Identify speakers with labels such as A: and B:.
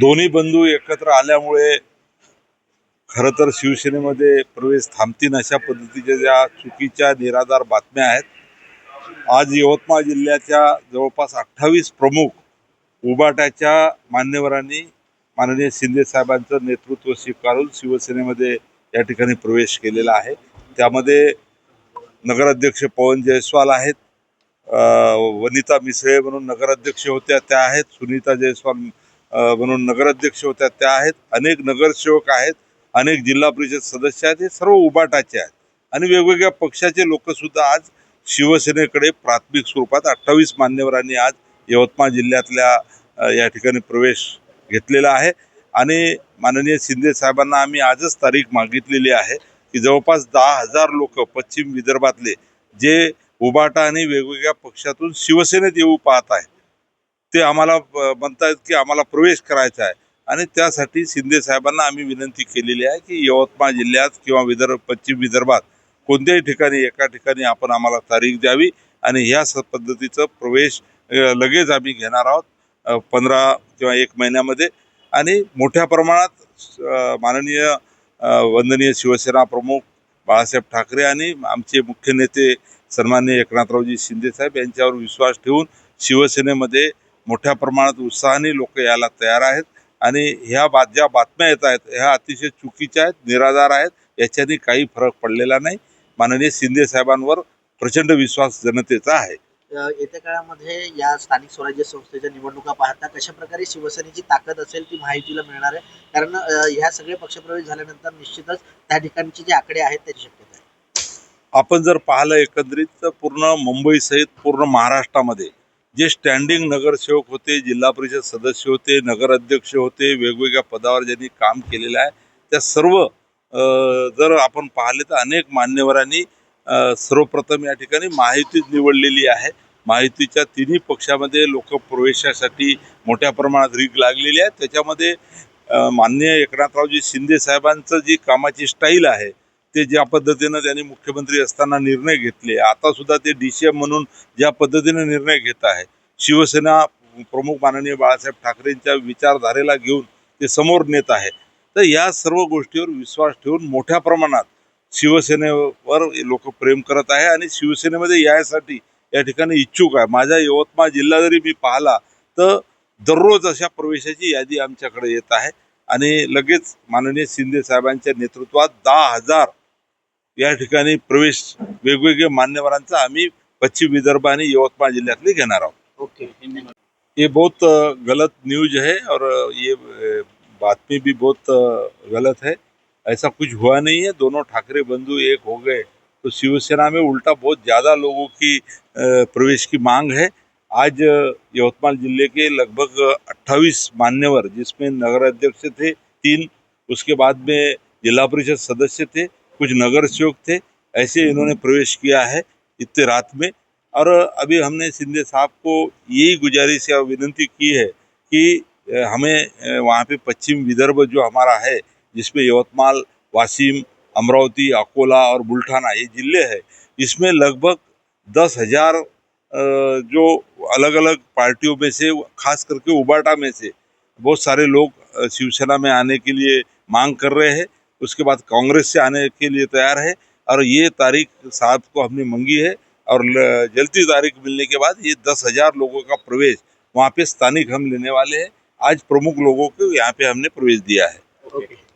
A: दोन्ही बंधू एकत्र आल्यामुळे खरं तर शिवसेनेमध्ये प्रवेश थांबतील अशा पद्धतीच्या ज्या चुकीच्या निराधार बातम्या आहेत. आज यवतमाळ जिल्ह्याच्या जवळपास अठ्ठावीस प्रमुख उबाट्याच्या मान्यवरांनी माननीय शिंदे साहेबांचं नेतृत्व स्वीकारून शिवसेनेमध्ये या ठिकाणी प्रवेश केलेला आहे. त्यामध्ये नगराध्यक्ष पवन जयस्वाल आहेत. वनिता मिसळे म्हणून नगराध्यक्ष होत्या त्या आहेत. सुनीता जयस्वाल म्हणून नगराध्यक्ष होत्या त्या आहेत. अनेक नगरसेवक आहेत. अनेक जिल्हा परिषद सदस्य आहेत. हे सर्व उबाटाचे आहेत. आणि वेगवेगळ्या पक्षाचे लोकसुद्धा आज शिवसेनेकडे प्राथमिक स्वरूपात अठ्ठावीस मान्यवरांनी आज यवतमाळ जिल्ह्यातल्या या ठिकाणी प्रवेश घेतलेला आहे. आणि माननीय शिंदे साहेबांना आम्ही आजच तारीख मागितलेली आहे की जवळपास दहा हजार लोक पश्चिम विदर्भातले जे उबाटा आणि वेगवेगळ्या पक्षातून शिवसेनेत येऊ पाहत आहेत. ते आम्हाला अ, म्हणतायत की आम्हाला प्रवेश करायचा आहे. आणि त्यासाठी शिंदे साहेबांना आम्ही विनंती केलेली आहे की यवतमाळ जिल्ह्यात किंवा विदर्भ पश्चिम विदर्भात कोणत्याही ठिकाणी एका ठिकाणी आपण आम्हाला तारीख द्यावी आणि ह्या स पद्धतीचं प्रवेश लगेच आम्ही घेणार आहोत पंधरा किंवा एक महिन्यामध्ये. आणि मोठ्या प्रमाणात माननीय वंदनीय शिवसेना प्रमुख बाळासाहेब ठाकरे आणि आमचे मुख्य नेते सन्माननीय एकनाथरावजी शिंदे साहेब यांच्यावर विश्वास ठेवून शिवसेनेमध्ये मोठ्या प्रमाणात उत्साहाने लोक यायला तयार आहेत. आणि ह्या बा ज्या बातम्या येत आहेत ह्या अतिशय चुकीच्या आहेत निराधार आहेत. याच्याने काही फरक पडलेला नाही. माननीय शिंदे साहेबांवर प्रचंड विश्वास जनतेचा आहे.
B: येत्या काळामध्ये या स्थानिक स्वराज्य संस्थेच्या निवडणुका पाहता कशा प्रकारे शिवसेनेची ताकद असेल ती माहितीला मिळणार आहे? कारण ह्या सगळे पक्षप्रवेश झाल्यानंतर निश्चितच त्या ठिकाणचे जे आकडे आहेत त्याची शक्यता आहे.
A: आपण जर पाहिलं एकंदरीत तर पूर्ण मुंबईसहित पूर्ण महाराष्ट्रामध्ये जे स्टँडिंग नगरसेवक होते जिल्हा परिषद सदस्य होते नगराध्यक्ष होते वेगवेगळ्या पदावर ज्यांनी काम केलेलं आहे त्या सर्व जर आपण पाहिले तर अनेक मान्यवरांनी सर्वप्रथम या ठिकाणी माहितीच निवडलेली आहे. माहितीच्या तिन्ही पक्षामध्ये लोक प्रवेशासाठी मोठ्या प्रमाणात रीग लागलेली आहे. त्याच्यामध्ये माननीय एकनाथरावजी शिंदे साहेबांचं जी कामाची स्टाईल आहे ते ज्या पद्धतीनं त्यांनी मुख्यमंत्री असताना निर्णय घेतले आता सुद्धा ते डी सी एम म्हणून ज्या पद्धतीने निर्णय घेत आहे शिवसेना प्रमुख माननीय बाळासाहेब ठाकरेंच्या विचारधारेला घेऊन ते समोर नेत आहे. तर या सर्व गोष्टीवर विश्वास ठेवून मोठ्या प्रमाणात शिवसेनेवर लोक प्रेम करत आहे आणि शिवसेनेमध्ये यायसाठी या ठिकाणी इच्छुक आहे. माझ्या यवतमाळ जिल्हा जरी मी पाहिला तर दररोज अशा प्रवेशाची यादी आमच्याकडे येत आहे. आणि लगेच माननीय शिंदे साहेबांच्या नेतृत्वात दहा हजार या ठिकाणी प्रवेश वेगवेगळे मान्यवरांचा आम्ही पश्चिम विदर्भ आणि यवतमाळ जिल्ह्यातले घेणार आहोत.
B: ओके
A: ये बहुत गलत न्यूज़ है और ये बातमी भी बहुत गलत है। ऐसा कुछ हुआ नहीं है। दोनों ठाकरे बंधु एक हो गए। तो शिवसेना में उल्टा बहुत ज़्यादा लोगों की प्रवेश की मांग है। आज यवतमाल ज़िले के लगभग अट्ठाईस मान्यवर जिसमें नगराध्यक्ष थे तीन उसके बाद में जिला परिषद सदस्य थे। कुछ नगर सेवक थे ऐसे इन्होंने प्रवेश किया है इतने रात में। और अभी हमने शिंदे साहब को यही गुजारिश या विनंती की है कि हमें वहाँ पे पश्चिम विदर्भ जो हमारा है जिसमें यवतमाल वासिम अमरावती अकोला और बुल्ठाना ये ज़िले हैं इसमें लगभग दस हज़ार जो अलग अलग पार्टियों में से खास करके उबाटा में से बहुत सारे लोग शिवसेना में आने के लिए मांग कर रहे हैं। उसके बाद कांग्रेस से आने के लिए तैयार है और ये तारीख साहब को हमने मंगी है और जल्दी तारीख मिलने के बाद ये दस हज़ार लोगों का प्रवेश वहाँ पे स्थानिक हम लेने वाले हैं। आज प्रमुख लोगों को यहाँ पे हमने प्रवेश दिया है।
B: ओके